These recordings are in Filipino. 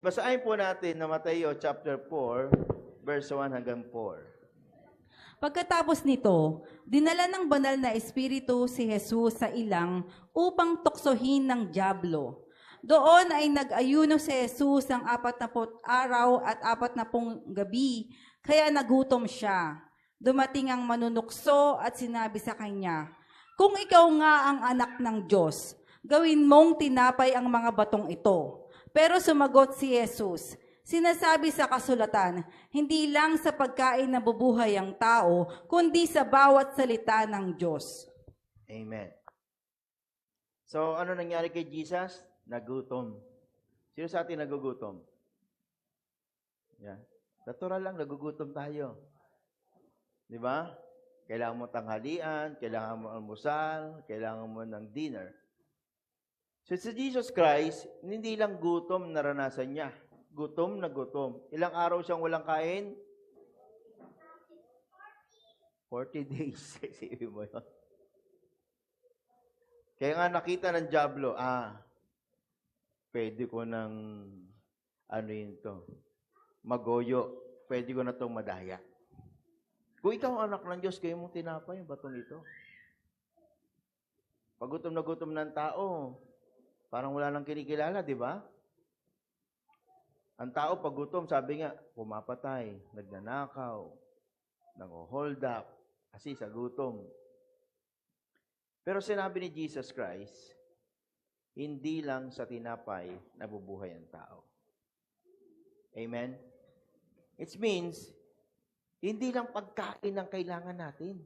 Basahin po natin na Mateo chapter 4, verse 1 hanggang 4. Pagkatapos nito, dinala ng banal na espiritu si Jesus sa ilang upang tuksohin ng Diablo. Doon ay nag-ayuno si Jesus ng apat na araw at apat na pong gabi, kaya nagutom siya. Dumating ang manunukso at sinabi sa kanya, Kung ikaw nga ang anak ng Diyos, gawin mong tinapay ang mga batong ito. Pero sumagot si Jesus, Sinasabi sa kasulatan, hindi lang sa pagkain nabubuhay ang tao, kundi sa bawat salita ng Diyos. Amen. So, ano nangyari kay Jesus? Nagutom. Sino sa atin nagugutom? Yan. Natural lang, nagugutom tayo. Di ba? Kailangan mo tanghalian, kailangan mo almusal, kailangan mo ng dinner. So, si Jesus Christ, hindi lang gutom naranasan niya. Gutom na gutom. Ilang araw siyang walang kain? 40 days. Isipin mo yun. Kaya nga nakita ng Diablo, ah, pwede ko ng, ano yun to, magoyo. Pwede ko na itong madaya. Kung ikaw ang anak ng Diyos, kayo mong tinapay yung batong ito. Pag gutom na gutom ng tao, parang wala nang kinikilala, di ba? Ang tao pag gutom, sabi nga, pumapatay, nagnanakaw, nang-hold up, kasi sa gutom. Pero sinabi ni Jesus Christ, hindi lang sa tinapay nabubuhay ang tao. Amen? It means, hindi lang pagkain ang kailangan natin.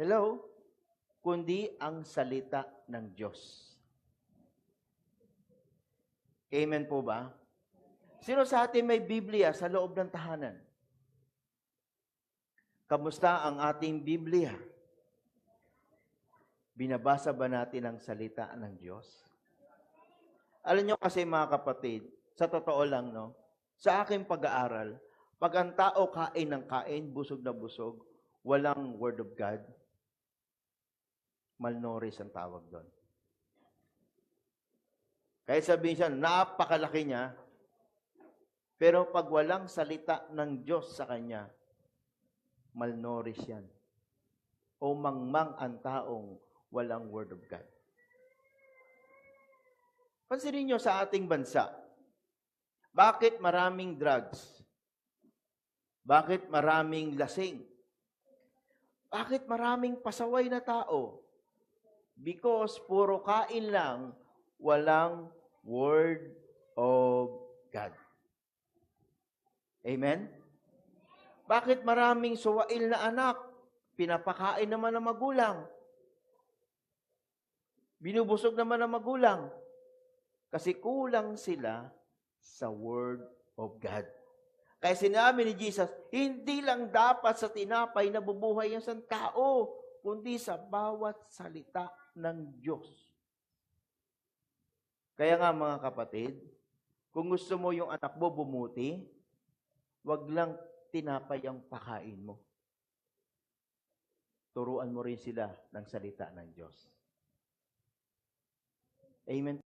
Hello? Kundi ang salita ng Diyos. Amen po ba? Sino sa atin may Biblia sa loob ng tahanan? Kamusta ang ating Biblia? Binabasa ba natin ang salita ng Diyos? Alam nyo kasi mga kapatid, sa totoo lang, no? Sa aking pag-aaral, pag ang tao kain ng kain, busog na busog, walang Word of God, malnourished ang tawag doon. Kaya sabihin siya, napakalaki niya, pero pag walang salita ng Diyos sa kanya, malnourished yan. O mangmang ang taong walang Word of God. Pansinin nyo sa ating bansa, bakit maraming drugs? Bakit maraming lasing? Bakit maraming pasaway na tao? Because puro kain lang, walang Word of God. Amen? Bakit maraming suwail na anak? Pinapakain naman ng magulang. Binubusog naman ng magulang. Kasi kulang sila sa Word of God. Kaya sinabi ni Jesus, hindi lang dapat sa tinapay na bubuhay ang isang tao, kundi sa bawat salita ng Diyos. Kaya nga mga kapatid, kung gusto mo yung anak mo bumuti, wag lang tinapay ang pakain mo. Turuan mo rin sila ng salita ng Diyos. Amen.